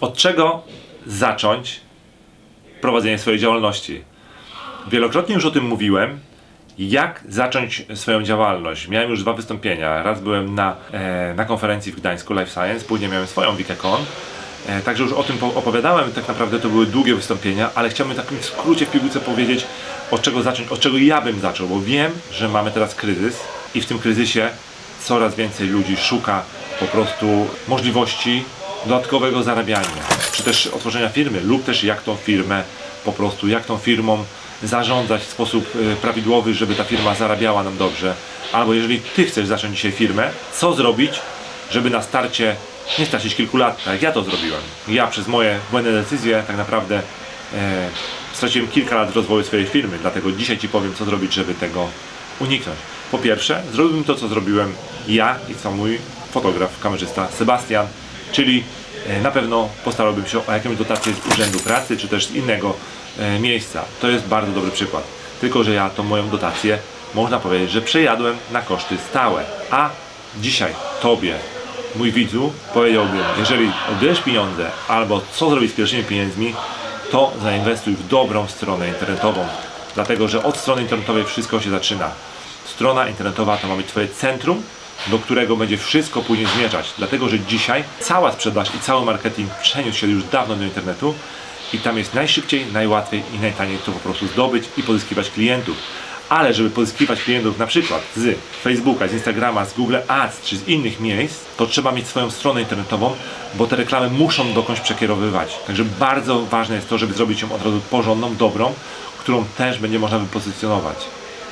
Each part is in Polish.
Od czego zacząć prowadzenie swojej działalności? Wielokrotnie już o tym mówiłem. Jak zacząć swoją działalność? Miałem już dwa wystąpienia. Raz byłem na, e, na konferencji w Gdańsku Life Science, później miałem swoją WikiCon. E, także już o tym po- opowiadałem. Tak naprawdę to były długie wystąpienia, ale chciałbym w takim skrócie w piłce powiedzieć, od czego zacząć, od czego ja bym zaczął, bo wiem, że mamy teraz kryzys i w tym kryzysie coraz więcej ludzi szuka po prostu możliwości dodatkowego zarabiania, czy też otworzenia firmy, lub też jak tą firmę po prostu, jak tą firmą zarządzać w sposób e, prawidłowy, żeby ta firma zarabiała nam dobrze. Albo jeżeli Ty chcesz zacząć dzisiaj firmę, co zrobić, żeby na starcie nie stracić kilku lat, tak jak ja to zrobiłem. Ja przez moje błędne decyzje tak naprawdę e, straciłem kilka lat rozwoju swojej firmy, dlatego dzisiaj Ci powiem, co zrobić, żeby tego uniknąć. Po pierwsze, zrobiłbym to, co zrobiłem ja i co mój fotograf, kamerzysta Sebastian, czyli e, na pewno postarałbym się o jakąś dotację z Urzędu Pracy, czy też z innego e, miejsca. To jest bardzo dobry przykład. Tylko, że ja tą moją dotację, można powiedzieć, że przejadłem na koszty stałe. A dzisiaj Tobie, mój widzu, powiedziałbym, jeżeli odbierzesz pieniądze, albo co zrobić z pierwszymi pieniędzmi, to zainwestuj w dobrą stronę internetową. Dlatego, że od strony internetowej wszystko się zaczyna. Strona internetowa to ma być Twoje centrum, do którego będzie wszystko później zmierzać. Dlatego, że dzisiaj cała sprzedaż i cały marketing przeniósł się już dawno do internetu i tam jest najszybciej, najłatwiej i najtaniej to po prostu zdobyć i pozyskiwać klientów. Ale żeby pozyskiwać klientów na przykład z Facebooka, z Instagrama, z Google Ads czy z innych miejsc, to trzeba mieć swoją stronę internetową, bo te reklamy muszą dokądś przekierowywać. Także bardzo ważne jest to, żeby zrobić ją od razu porządną, dobrą, którą też będzie można wypozycjonować.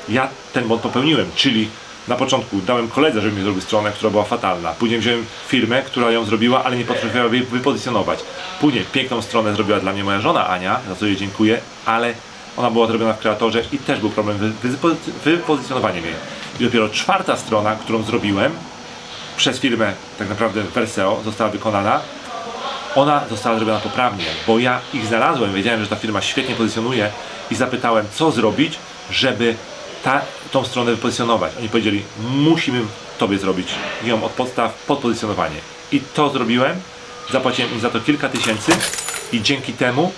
Ja ten błąd popełniłem, czyli na początku dałem koledze, żeby mi zrobił stronę, która była fatalna. Później wziąłem firmę, która ją zrobiła, ale nie potrafiła jej wypozycjonować. Później piękną stronę zrobiła dla mnie moja żona Ania, za co jej dziękuję, ale ona była zrobiona w kreatorze i też był problem wypozy- wypozycjonowaniem jej. I dopiero czwarta strona, którą zrobiłem przez firmę, tak naprawdę Verseo, została wykonana, ona została zrobiona poprawnie, bo ja ich znalazłem, wiedziałem, że ta firma świetnie pozycjonuje i zapytałem, co zrobić, żeby ta, tą stronę wypozycjonować. Oni powiedzieli, musimy Tobie zrobić ją od podstaw pod pozycjonowanie. I to zrobiłem, zapłaciłem im za to kilka tysięcy i dzięki temu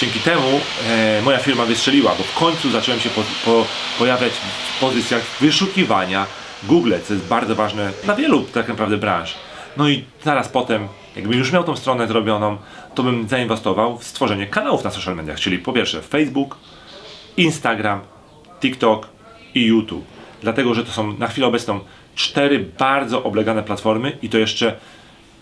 dzięki temu e, moja firma wystrzeliła, bo w końcu zacząłem się po, po, pojawiać w pozycjach wyszukiwania Google, co jest bardzo ważne dla wielu tak naprawdę branż. No i zaraz potem, jakbym już miał tą stronę zrobioną, to bym zainwestował w stworzenie kanałów na social mediach, czyli po pierwsze Facebook, Instagram, TikTok i YouTube. Dlatego, że to są na chwilę obecną cztery bardzo oblegane platformy i to jeszcze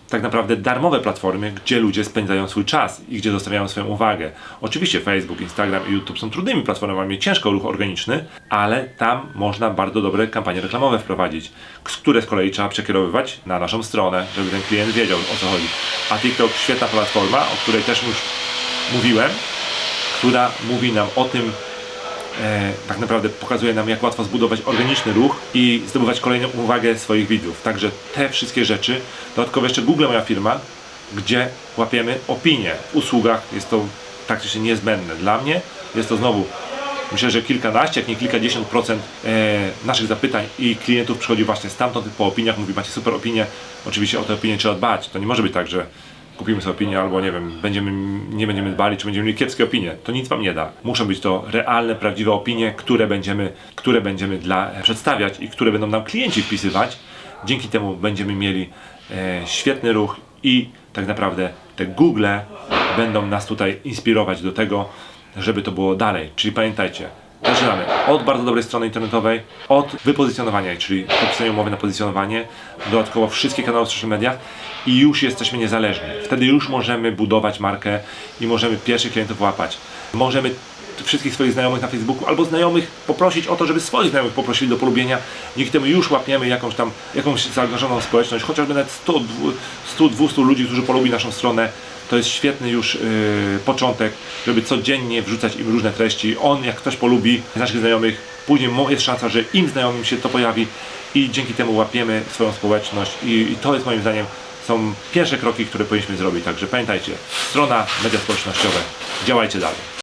tak naprawdę darmowe platformy, gdzie ludzie spędzają swój czas i gdzie zostawiają swoją uwagę. Oczywiście Facebook, Instagram i YouTube są trudnymi platformami, ciężko ruch organiczny, ale tam można bardzo dobre kampanie reklamowe wprowadzić, które z kolei trzeba przekierowywać na naszą stronę, żeby ten klient wiedział o co chodzi. A TikTok świetna platforma, o której też już mówiłem, która mówi nam o tym, e, tak naprawdę pokazuje nam, jak łatwo zbudować organiczny ruch i zdobywać kolejną uwagę swoich widzów. Także te wszystkie rzeczy, dodatkowo jeszcze Google, moja firma, gdzie łapiemy opinie w usługach, jest to praktycznie niezbędne. Dla mnie jest to znowu, myślę, że kilkanaście, jak nie kilkadziesiąt procent e, naszych zapytań i klientów przychodzi właśnie stamtąd po opiniach, mówi macie super opinie, oczywiście o te opinie trzeba dbać. To nie może być tak, że kupimy sobie opinię albo nie wiem, będziemy, nie będziemy dbali, czy będziemy mieli kiepskie opinie. To nic wam nie da. Muszą być to realne, prawdziwe opinie, które będziemy, które będziemy dla, przedstawiać i które będą nam klienci wpisywać. Dzięki temu będziemy mieli e, świetny ruch i tak naprawdę te Google będą nas tutaj inspirować do tego, żeby to było dalej. Czyli pamiętajcie, Zaczynamy od bardzo dobrej strony internetowej, od wypozycjonowania, czyli podpisania umowy na pozycjonowanie, dodatkowo wszystkie kanały w social mediach i już jesteśmy niezależni. Wtedy już możemy budować markę i możemy pierwszych klientów łapać. Możemy wszystkich swoich znajomych na Facebooku albo znajomych poprosić o to, żeby swoich znajomych poprosili do polubienia. Dzięki temu już łapiemy jakąś tam, jakąś zaangażowaną społeczność, chociażby nawet 100, 100 200 ludzi, którzy polubi naszą stronę. To jest świetny już yy, początek, żeby codziennie wrzucać im różne treści. On, jak ktoś polubi naszych znajomych, później jest szansa, że im znajomym się to pojawi i dzięki temu łapiemy swoją społeczność i, i to jest moim zdaniem są pierwsze kroki, które powinniśmy zrobić. Także pamiętajcie, strona, media społecznościowe, działajcie dalej.